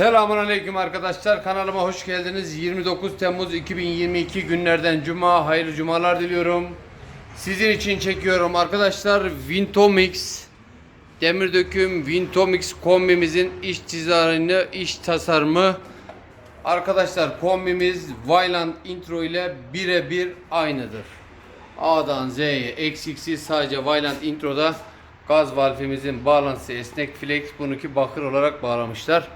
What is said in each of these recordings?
Selamun Aleyküm arkadaşlar. Kanalıma hoş geldiniz. 29 Temmuz 2022 günlerden Cuma. Hayırlı Cumalar diliyorum. Sizin için çekiyorum arkadaşlar. Vintomix Demir döküm Vintomix kombimizin iç dizaynı, iç tasarımı. Arkadaşlar kombimiz Vyland Intro ile birebir aynıdır. A'dan Z'ye eksiksiz sadece Vyland Intro'da gaz valfimizin bağlantısı esnek flex bununki bakır olarak bağlamışlar.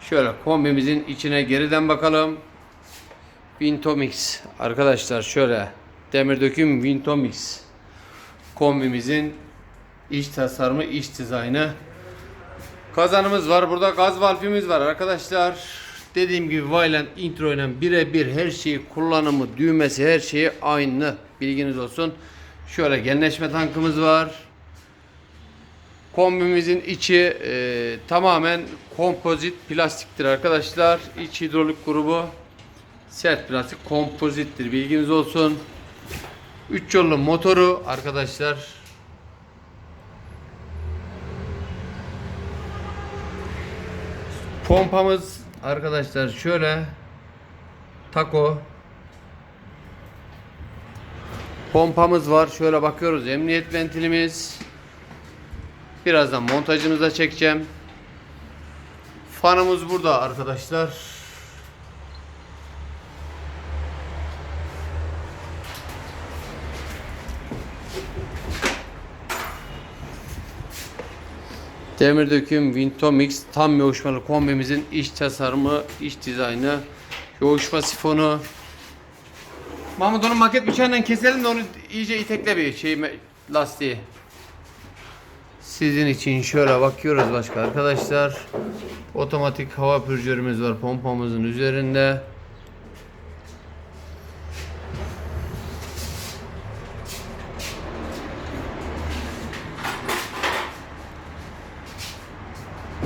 Şöyle kombimizin içine geriden bakalım. Vintomix arkadaşlar şöyle demir döküm Vintomix kombimizin iç tasarımı, iç dizaynı. Kazanımız var. Burada gaz valfimiz var arkadaşlar. Dediğim gibi Vyland intro ile birebir her şeyi kullanımı, düğmesi her şeyi aynı. Bilginiz olsun. Şöyle genleşme tankımız var. Kombimizin içi e, tamamen kompozit plastiktir arkadaşlar. İç hidrolik grubu sert plastik kompozittir. Bilginiz olsun. 3 yollu motoru arkadaşlar. Pompamız arkadaşlar şöyle taco pompamız var. Şöyle bakıyoruz. Emniyet ventilimiz. Birazdan montajımıza çekeceğim. Fanımız burada arkadaşlar. Demir döküm Vintomix tam yoğuşmalı kombimizin iç tasarımı, iç dizaynı, yoğuşma sifonu. Mahmut onu maket bıçağıyla keselim de onu iyice itekle bir şey lastiği. Sizin için şöyle bakıyoruz başka arkadaşlar. Otomatik hava pürcörümüz var pompamızın üzerinde.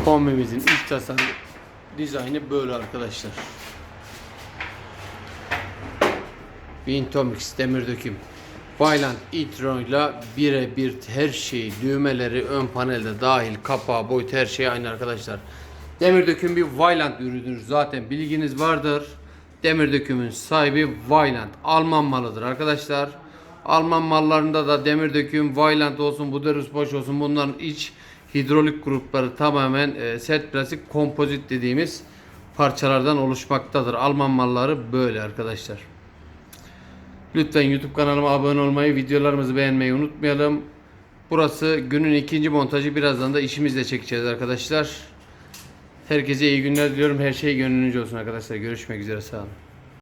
Kombimizin iç tasarım dizaynı böyle arkadaşlar. Vintomix demir döküm. Vyland e-tron ile birebir her şeyi, düğmeleri ön panelde dahil, kapağı, boyut her şey aynı arkadaşlar. Demir döküm bir Vyland ürünüdür. Zaten bilginiz vardır. Demir dökümün sahibi Vyland. Alman malıdır arkadaşlar. Alman mallarında da demir döküm, Vyland olsun, Buderus Bosch olsun bunların iç hidrolik grupları tamamen e, sert plastik kompozit dediğimiz parçalardan oluşmaktadır. Alman malları böyle arkadaşlar. Lütfen YouTube kanalıma abone olmayı, videolarımızı beğenmeyi unutmayalım. Burası günün ikinci montajı. Birazdan da işimizle çekeceğiz arkadaşlar. Herkese iyi günler diliyorum. Her şey gönlünüzce olsun arkadaşlar. Görüşmek üzere. Sağ olun.